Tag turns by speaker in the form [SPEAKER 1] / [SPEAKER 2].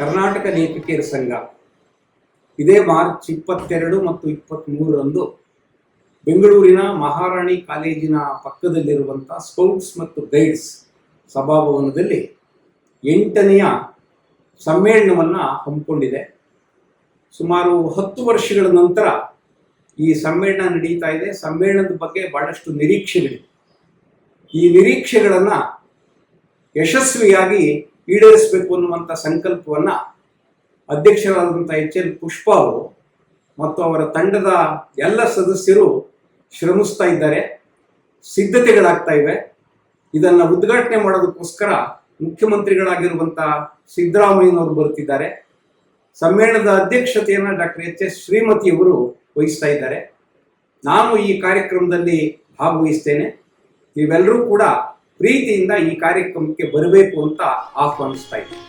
[SPEAKER 1] ಕರ್ನಾಟಕ ಲೇಖಕಿಯರ ಸಂಘ. ಇದೇ ಮಾರ್ಚ್ ಇಪ್ಪತ್ತೆರಡು ಮತ್ತು ಇಪ್ಪತ್ತ್ಮೂರರಂದು ಬೆಂಗಳೂರಿನ ಮಹಾರಾಣಿ ಕಾಲೇಜಿನ ಪಕ್ಕದಲ್ಲಿರುವಂಥ ಸ್ಕೌಟ್ಸ್ ಮತ್ತು ಗೈಡ್ಸ್ ಸಭಾಭವನದಲ್ಲಿ ಎಂಟನೆಯ ಸಮ್ಮೇಳನವನ್ನು ಹಮ್ಮಿಕೊಂಡಿದೆ. ಸುಮಾರು ಹತ್ತು ವರ್ಷಗಳ ನಂತರ ಈ ಸಮ್ಮೇಳನ ನಡೀತಾ ಇದೆ. ಸಮ್ಮೇಳನದ ಬಗ್ಗೆ ಬಹಳಷ್ಟು ನಿರೀಕ್ಷೆಗಳಿವೆ ಈ ನಿರೀಕ್ಷೆಗಳನ್ನು ಯಶಸ್ವಿಯಾಗಿ ಈಡೇರಿಸಬೇಕು ಅನ್ನುವಂಥ ಸಂಕಲ್ಪವನ್ನು ಅಧ್ಯಕ್ಷರಾದಂಥ ಎಚ್ ಎಲ್ ಪುಷ್ಪ ಅವರು ಮತ್ತು ಅವರ ತಂಡದ ಎಲ್ಲ ಸದಸ್ಯರು ಶ್ರಮಿಸ್ತಾ ಇದ್ದಾರೆ. ಸಿದ್ಧತೆಗಳಾಗ್ತಾ ಇವೆ. ಇದನ್ನು ಉದ್ಘಾಟನೆ ಮಾಡೋದಕ್ಕೋಸ್ಕರ ಮುಖ್ಯಮಂತ್ರಿಗಳಾಗಿರುವಂಥ ಸಿದ್ದರಾಮಯ್ಯನವರು ಬರುತ್ತಿದ್ದಾರೆ. ಸಮ್ಮೇಳನದ ಅಧ್ಯಕ್ಷತೆಯನ್ನು ಡಾಕ್ಟರ್ ಎಚ್ ಎಸ್ ಶ್ರೀಮತಿಯವರು ವಹಿಸ್ತಾ ಇದ್ದಾರೆ. ನಾನು ಈ ಕಾರ್ಯಕ್ರಮದಲ್ಲಿ ಭಾಗವಹಿಸ್ತೇನೆ. ನೀವೆಲ್ಲರೂ ಕೂಡ ಪ್ರೀತಿಯಿಂದ ಈ ಕಾರ್ಯಕ್ರಮಕ್ಕೆ ಬರಬೇಕು ಅಂತ ಆಹ್ವಾನಿಸ್ತಾ ಇದ್ದೀನಿ.